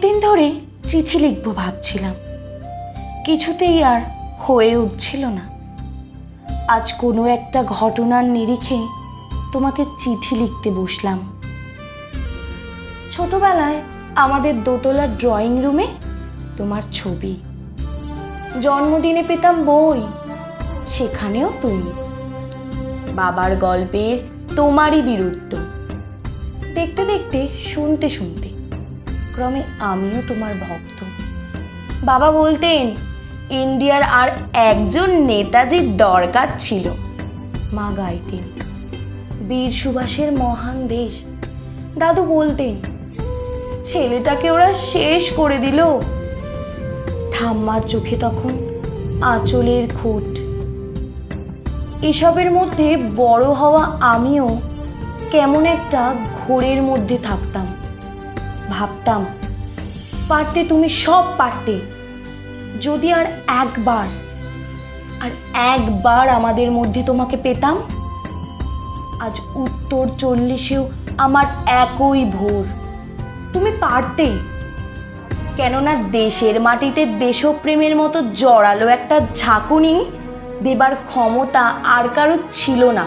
দিন ধরে চিঠি লিখব ভাবছিলাম। কিছুতেই আর হয়ে উঠছিল না। আজ কোনো একটা ঘটনার নিরিখে তোমাকে চিঠি লিখতে বসলাম। ছোটবেলায় আমাদের দোতলার ড্রয়িং রুমে তোমার ছবি, জন্মদিনে পেতাম বই, সেখানেও তুমি। বাবার গল্পের তোমারই বীরত্ব। দেখতে দেখতে, শুনতে শুনতে, ক্রমে আমিও তোমার ভক্ত। বাবা বলতেন, ইন্ডিয়ার আর একজন নেতাজির দরকার ছিল, মা গাইতেন। বীর সুভাষের মহান দেশ। দাদু বলতেন, ছেলেটাকে ওরা শেষ করে দিল। ঠাম্মার চোখে তখন আঁচলের খুঁট। এসবের মধ্যে বড় হওয়া আমিও কেমন একটা ঘোরের মধ্যে থাকতাম। ভাবতাম, পারতে তুমি সব পারতে, যদি আর একবার আর একবার আমাদের মধ্যে তোমাকে পেতাম, আজ উত্তর চল্লিশেও আমার একই ভোর। তুমি পারতে, কেননা দেশের মাটিতে দেশপ্রেমের মতো জড়ালো একটা ঝাঁকুনি দেবার ক্ষমতা আর কারও ছিল না।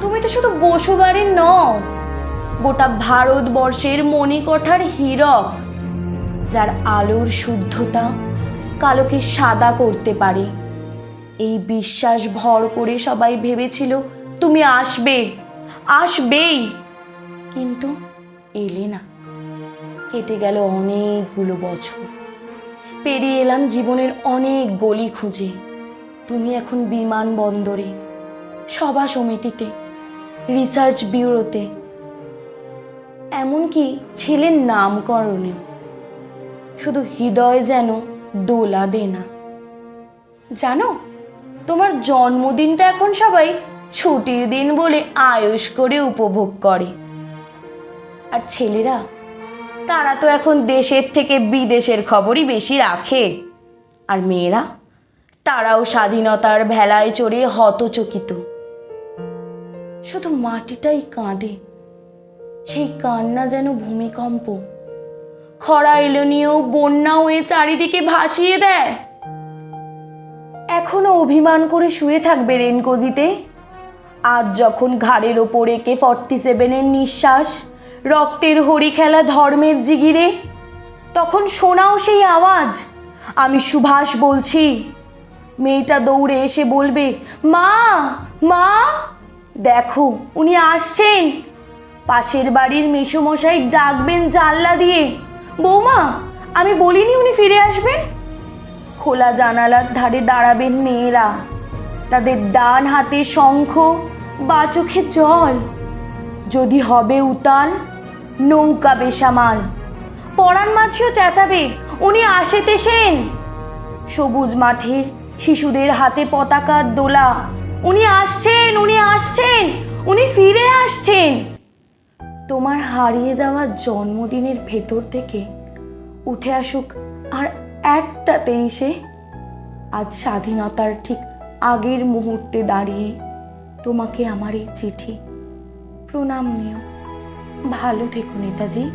তুমি তো শুধু বসুবাড়ির নও, গোটা ভারতবর্ষের মণিকঠার হীরক, যার আলোর শুদ্ধতা কালোকে সাদা করতে পারে। এই বিশ্বাস ভর করে সবাই ভেবেছিল, তুমি আসবে, আসবেই। কিন্তু এলে না। কেটে গেল অনেকগুলো বছর। পেরিয়ে এলাম জীবনের অনেক গলি খুঁজে। তুমি এখন বিমানবন্দরে, সভা সমিতিতে রিসার্চ ব্যুরোতে। এমনকি ছেলের নামকরণেও শুধু হৃদয় যেন দোলা দে না জানো, তোমার জন্মদিনটা এখন সবাই ছুটির দিন বলে আয়ুষ করে উপভোগ করে। আর ছেলেরা, তারা তো এখন দেশের থেকে বিদেশের খবরই বেশি রাখে। আর মেয়েরা, তারাও স্বাধীনতার ভেলায় চড়ে হতচকিত। শুধু মাটিটাই কাঁদে। সেই কান্না যেন ভূমিকম্প। খরা এলো নিয়েও বন্যা হয়ে চারিদিকে ভাসিয়ে দেয়। এখনও অভিমান করে শুয়ে থাকবে রেনকোজিতে। আজ যখন ঘাড়ের ওপর একে ফর্টি সেভেনের নিঃশ্বাস, রক্তের হরি খেলা ধর্মের জিগিরে, তখন শোনাও সেই আওয়াজ। আমি সুভাষ বলছি, মেয়েটা দৌড়ে এসে বলবে, মা মা দেখো, উনি আসছেন। পাশের বাড়ির মেসোমশাই ডাকবেন জানলা দিয়ে। বৌমা, আমি বলিনি উনি ফিরে আসবেন? খোলা জানালার ধারে দাঁড়াবেন মেয়েরা। তাদের ডান হাতে শঙ্খ বা চোখে জল। যদি হবে উতাল, নৌকা বেসামাল। পরাণ মাছিও চেঁচাবে, উনি আসেতেছেন। সবুজ মাঠের শিশুদের হাতে পতাকার দোলা। উনি আসছেন উনি আসছেন, উনি ফিরে আসছেন। তোমার হারিয়ে যাওয়া জন্মদিনের ভেতর থেকে উঠে আসুক আর একটা তেইশে, আজ স্বাধীনতার ঠিক আগের মুহূর্তে দাঁড়িয়ে তোমাকে আমার এই চিঠি প্রণাম নিও। ভালো থেকো নেতাজি।